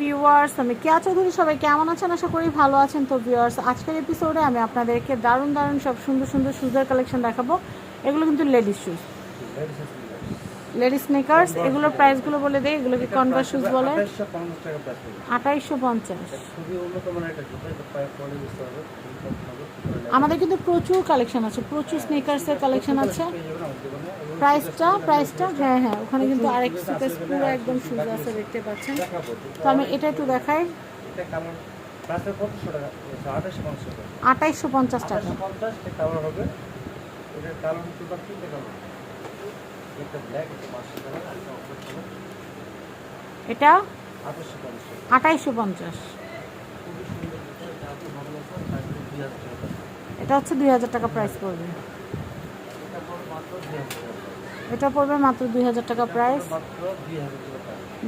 Viewers আমি কেয়া চৌধুরী সবাই কেমন আছেন? আশা করি ভালো আছেন। তো ভিউয়ার্স আজকের এপিসোডে আমি আপনাদেরকে দারুণ দারুণ সব সুন্দর সুন্দর শুজের কালেকশন দেখাবো। এগুলো কিন্তু লেডিস শুজ লেডিস স্নেকার্স এগুলোর প্রাইসগুলো বলে দেয় এগুলোকে কনভার্স শুজ বলে। আঠাইশশো পঞ্চাশ। আমাদের কিন্তু প্রচুর কালেকশন আছে প্রচুর স্নেকার্সের কালেকশন আছে। প্রাইসটা প্রাইসটা হ্যাঁ হ্যাঁ ওখানে কিন্তু আরেক সুকেস পুরো একদম শুজ আছে, দেখতে পাচ্ছেন। তো আমি এটা একটু দেখাই। আঠাইশশো পঞ্চাশ টাকা। এটা আঠাইশশো পঞ্চাশ। সুন্দর এটা হচ্ছে দুই হাজার টাকা প্রাইস পড়বে। এটা পড়বে মাত্র দুই হাজার টাকা প্রাইস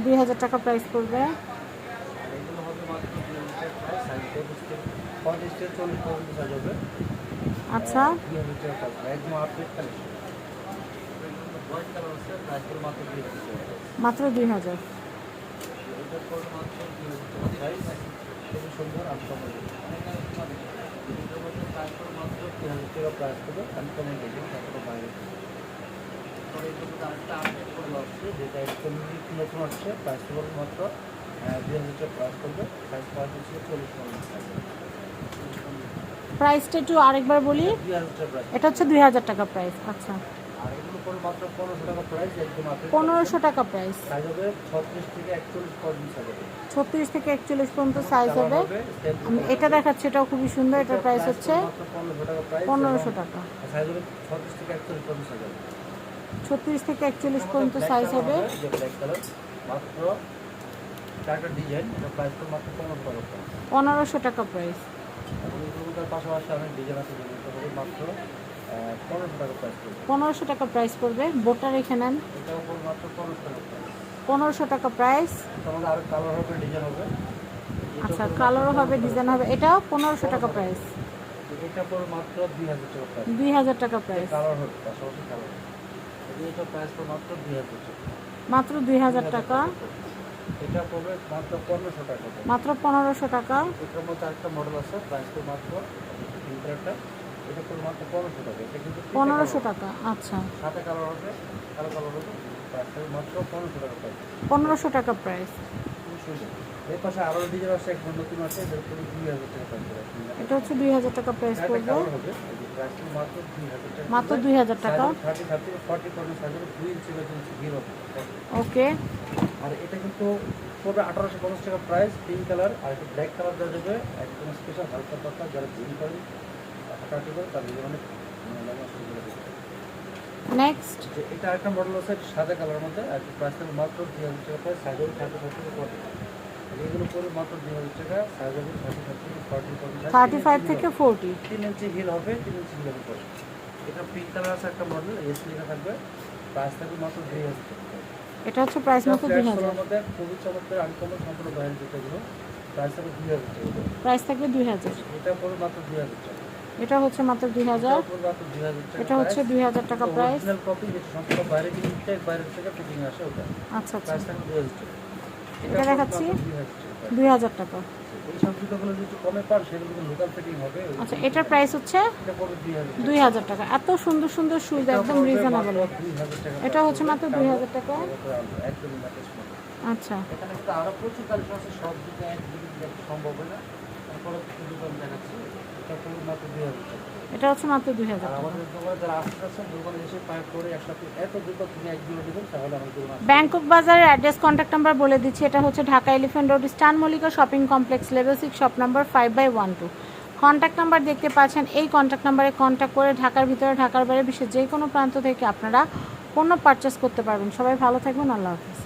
দুই হাজার টাকা প্রাইস পড়বে। আচ্ছা। মাত্র দুই হাজার। মাত্র প্রাইসটা একটু আরেকবার বলি। এটা হচ্ছে দুই হাজার টাকা প্রাইস আচ্ছা। পনেরোশো টাকা প্রাইস ছত্রিশ থেকে একচল্লিশ পর্যন্ত সাইজ হবে। এটা দেখাচ্ছি, এটাও খুবই সুন্দর, এটার প্রাইস হচ্ছে পনেরোশো টাকা। ছত্রিশ থেকে একচল্লিশ পর্যন্ত সাইজ হবে। পনেরোশো টাকা প্রাইস পনেরোশো টাকা প্রাইস পড়বে। বোটটা রেখে নেন। পনেরোশো টাকা প্রাইস আচ্ছা কালারও হবে ডিজাইন হবে, এটাও পনেরোশো টাকা প্রাইস দুই হাজার টাকা প্রাইস মাত্র দুই হাজার টাকা। এটা পড়বে মাত্র পনেরোশো টাকা মাত্র পনেরোশো টাকা। এটার মধ্যে আরেকটা মডেল আছে প্রাইস তো মাত্র ইন্টারটা এটা পড়বে মাত্র পনেরোশো টাকা। এটা কিন্তু পনেরোশো টাকা আচ্ছা। সাথে কালার হবে কালো কালার হবে প্রাইস মাত্র পনেরোশো টাকা প্রাইস পনেরোশো টাকা প্রাইস সুন্দর এর পাশে আরও ডিজাইন আছে এখন নতুন আছে পড়বে দুই হাজার টাকা এটা হচ্ছে দুই হাজার টাকা প্রাইস পড়বে। মাত্র দুই হাজার টাকা। ওকে আর এটা কিন্তু পড়বে আঠারোশো পঞ্চাশ টাকা প্রাইস পিঙ্ক কালার আর একটা ব্ল্যাক কালার দেওয়া যাবে একদম স্পেশাল হালকা পাতলা যারা জিম করেন হাঁটাহাঁটি করে তাদের জন্য অনেক নেক্সট এটা একটা মডেল আছে সাদা কালার মধ্যে আর প্রাইস থাকবে মাত্র দুই হাজার টাকা সাইজ হবে থার্টি ফাইভ থেকে ফর্টি এগুলো পড়বে মাত্র দুই হাজার টাকা সাইজ হবে থার্টি ফাইভ থেকে ফর্টি থার্টি ফাইভ থেকে ফোরটি তিন ইঞ্চি হিল হবে তিন ইঞ্চি হিল হবে এটা পিঙ্ক কালার আছে একটা মডেল এস লেখা থাকবে। প্রাইস থাকবে মাত্র দুই হাজার টাকা। এটা হচ্ছে প্রাইস মাত্র দুই হাজার। মধ্যে খুবই চমৎকার আনকমন সম্পূর্ণ বাইরের জুতোগুলো প্রাইস থাকবে দুই হাজার টাকা। প্রাইস থাকবে দুই হাজার। এটা পড়বে মাত্র দুই হাজার টাকা। এটা হচ্ছে মাত্র দুই হাজার। এটা হচ্ছে দুই হাজার টাকা প্রাইস অরিজিনাল কপি যেটা সম্পূর্ণ বাইরে কিন্তু ইনটেক থেকে ফিটিং আসে ওটা। আচ্ছা আচ্ছা। এটা দেখাচ্ছি। দুই হাজার টাকা। আচ্ছা এটার প্রাইস হচ্ছে দুই হাজার টাকা। এত সুন্দর সুন্দর শুজ একদম রিজনেবল এটা হচ্ছে মাত্র দুই হাজার টাকা। আচ্ছা। এখানে কিন্তু আরও প্রচুর কালেকশন আছে সব দিকে এক দিকে সম্ভব না। এটা হচ্ছে মাত্র দুই হাজার। ব্যাংকক বাজারের অ্যাড্রেস কন্ট্যাক্ট নাম্বার বলে দিচ্ছি। এটা হচ্ছে Dhaka elephant road Eastern Mallika shopping complex level six shop number five by one two contact number দেখতে পাচ্ছেন এই কন্ট্যাক্ট নাম্বারে কন্ট্যাক্ট করে ঢাকার ভিতরে ঢাকার বাইরে বিশ্বের যে কোনো প্রান্ত থেকে আপনারা পণ্য পারচেস করতে পারবেন। সবাই ভালো থাকবেন আল্লাহ হাফিজ।